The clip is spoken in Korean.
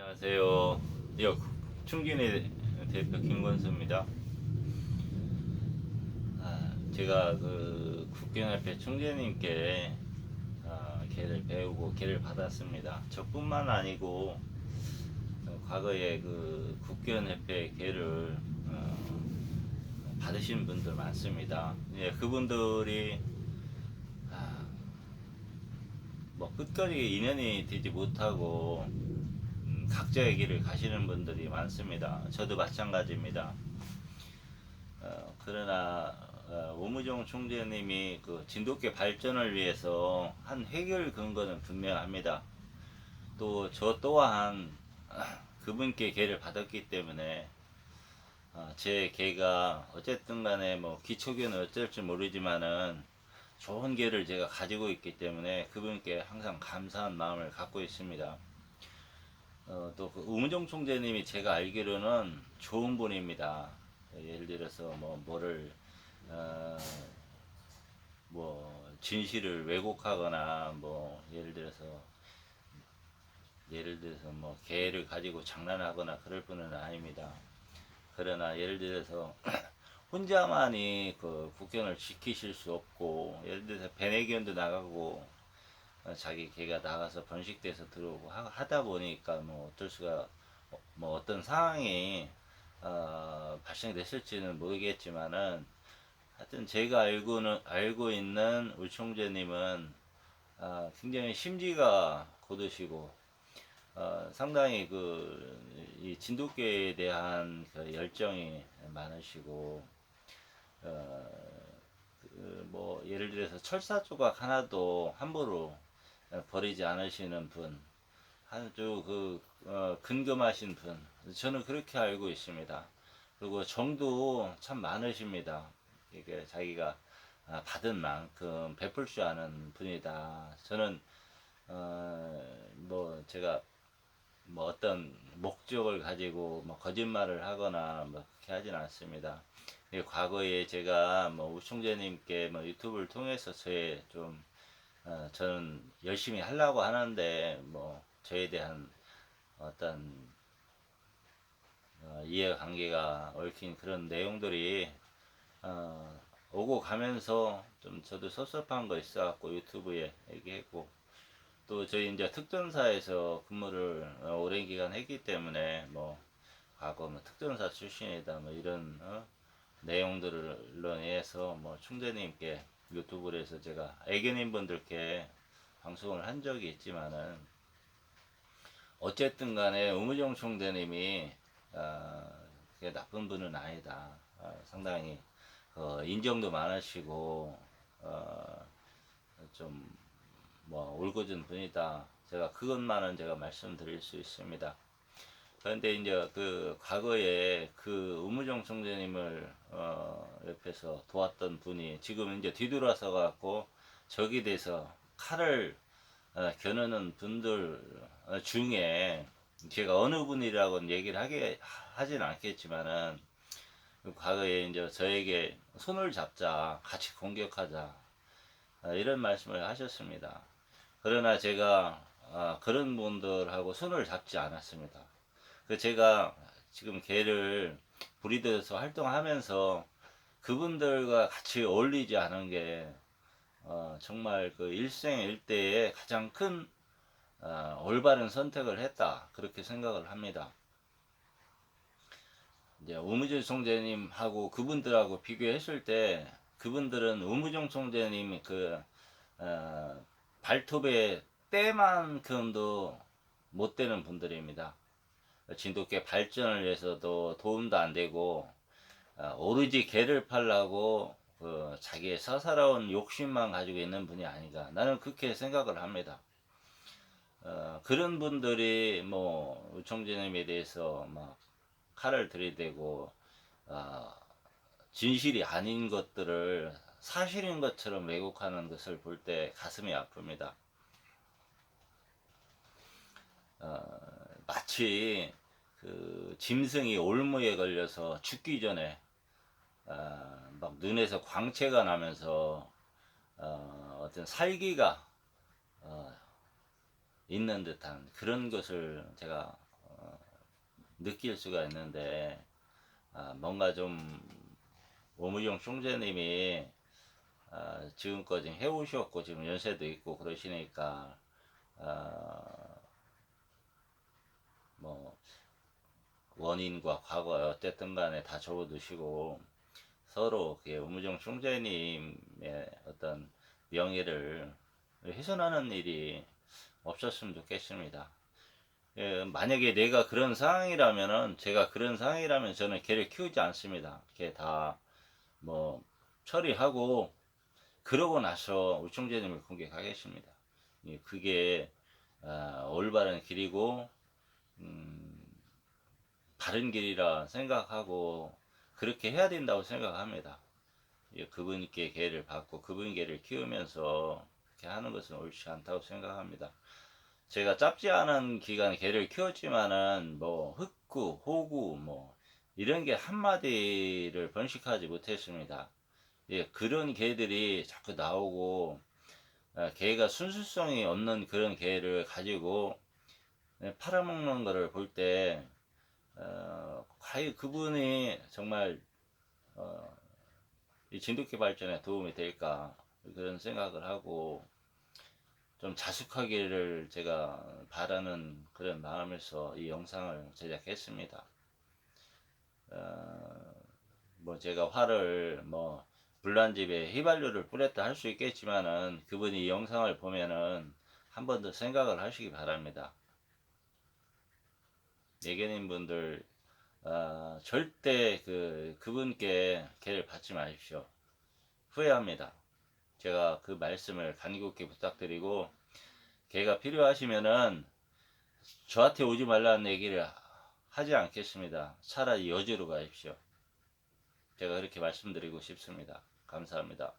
안녕하세요. 여 충진의 대표 김건수입니다. 아, 제가 그 국견협회 총재님께 아, 개를 배우고 개를 받았습니다. 저뿐만 아니고 어, 과거에 그 국견협회 개를 어, 받으신 분들 많습니다. 예, 그분들이 아, 뭐 끝까지 인연이 되지 못하고 음, 각자의 길을 가시는 분들이 많습니다. 저도 마찬가지입니다. 어, 그러나 어, 오무정 총재님이 그 진돗개 발전을 위해서 한 해결 근거는 분명합니다. 또 저 또한 아, 그분께 개를 받았기 때문에 어, 제 개가 어쨌든 간에 뭐 기초견은 어쩔지 모르지만은 좋은 개를 제가 가지고 있기 때문에 그분께 항상 감사한 마음을 갖고 있습니다. 어, 또그 우문정 총재님이 제가 알기로는 좋은 분입니다. 예를 들어서 뭐 뭐를 어, 뭐 진실을 왜곡하거나 뭐 예를 들어서 예를 들어서 뭐 개를 가지고 장난하거나 그럴 분은 아닙니다. 그러나 예를 들어서 혼자만이 그 국경을 지키실 수 없고 예를 들어서 베네기온도 나가고 어, 자기 개가 나가서 번식돼서 들어오고 하, 하다 보니까 뭐 어쩔 수가 어, 뭐 어떤 상황이 어, 발생됐을지는 모르겠지만은 하여튼 제가 알고는 알고 있는 우 총재님은 아, 굉장히 심지가 곧으시고 어, 상당히 그이 진돗개에 대한 그 열정이 많으시고 어, 그, 뭐 예를 들어서 철사 조각 하나도 함부로 버리지 않으시는 분 아주 그 어, 근검하신 분 저는 그렇게 알고 있습니다. 그리고 정도 참 많으십니다. 이게 자기가 아, 받은 만큼 베풀 줄 아는 분이다. 저는 어, 뭐 제가 뭐 어떤 목적을 가지고 뭐 거짓말을 하거나 뭐 그렇게 하진 않습니다. 예, 과거에 제가 뭐 우총재님께 뭐 유튜브를 통해서 저의 좀 어, 저는 열심히 하려고 하는데 뭐 저에 대한 어떤 어, 이해관계가 얽힌 그런 내용들이 어, 오고 가면서 좀 저도 섭섭한 거 있어갖고 유튜브에 얘기했고 또 저희 이제 특전사에서 근무를 어, 오랜 기간 했기 때문에 뭐 과거 뭐 특전사 출신이다 뭐 이런 어, 내용들로 인해서 뭐 총재님께 유튜브를 해서 제가 애견인 분들께 방송을 한 적이 있지만은 어쨌든 간에 우무정 총대님이 어, 나쁜 분은 아니다. 어, 상당히 어, 인정도 많으시고 어, 좀뭐 올곧은 분이다. 제가 그것만은 제가 말씀드릴 수 있습니다. 그런데 이제 그 과거에 그 우무정 총재님을 어, 옆에서 도왔던 분이 지금 이제 뒤돌아서 갖고 적이 돼서 칼을 어, 겨누는 분들 어, 중에 제가 어느 분이라고는 얘기를 하게 하진 않겠지만은 그 과거에 이제 저에게 손을 잡자 같이 공격하자 어, 이런 말씀을 하셨습니다. 그러나 제가 어, 그런 분들하고 손을 잡지 않았습니다. 그 제가 지금 개를 브리드에서 활동하면서 그분들과 같이 어울리지 않은 게 어, 정말 그 일생일대에 가장 큰 어, 올바른 선택을 했다 그렇게 생각을 합니다. 이제 우무정 총재님하고 그분들하고 비교했을 때 그분들은 우무정 총재님이 그 어, 발톱의 때만큼도 못 되는 분들입니다. 진돗개 발전을 위해서도 도움도 안 되고 어, 오로지 개를 팔라고 그 자기의 사사로운 욕심만 가지고 있는 분이 아닌가 나는 그렇게 생각을 합니다. 어, 그런 분들이 뭐 우총재님에 대해서 막 칼을 들이대고 어, 진실이 아닌 것들을 사실인 것처럼 왜곡하는 것을 볼 때 가슴이 아픕니다. 어, 마치 그 짐승이 올무에 걸려서 죽기 전에 어, 막 눈에서 광채가 나면서 어, 어떤 살기가 어, 있는 듯한 그런 것을 제가 어, 느낄 수가 있는데 아, 뭔가 좀 오무정 총재님이 아, 지금까지 해오셨고 지금 연세도 있고 그러시니까 아, 뭐 원인과 과거에 어쨌든 간에 다 적어두시고 서로 그 오무정 총재님의 어떤 명예를 훼손하는 일이 없었으면 좋겠습니다. 예, 만약에 내가 그런 상황이라면은 제가 그런 상황이라면 저는 개를 키우지 않습니다. 개다뭐 처리하고 그러고 나서 우총재님을 공격하겠습니다. 예, 그게 아, 올바른 길이고 음, 바른 길이라 생각하고 그렇게 해야 된다고 생각합니다. 예, 그분께 개를 받고 그분 개를 키우면서 그렇게 하는 것은 옳지 않다고 생각합니다. 제가 짧지 않은 기간 개를 키웠지만은 뭐 흑구, 호구 뭐 이런 게 한마디를 번식하지 못했습니다. 예, 그런 개들이 자꾸 나오고 아, 개가 순수성이 없는 그런 개를 가지고 예, 팔아먹는 거를 볼때 어, 과연 그분이 정말 어, 이 진돗개 발전에 도움이 될까 그런 생각을 하고 좀 자숙하기를 제가 바라는 그런 마음에서 이 영상을 제작했습니다. 어, 뭐 제가 화를 뭐 불난 집에 휘발유를 뿌렸다 할 수 있겠지만은 그분이 이 영상을 보면은 한 번 더 생각을 하시기 바랍니다. 예견인 분들 어, 절대 그 그분께 개를 받지 마십시오. 후회합니다. 제가 그 말씀을 간곡히 부탁드리고 개가 필요하시면은 저한테 오지 말라는 얘기를 하지 않겠습니다. 차라리 여주로 가십시오. 제가 그렇게 말씀드리고 싶습니다. 감사합니다.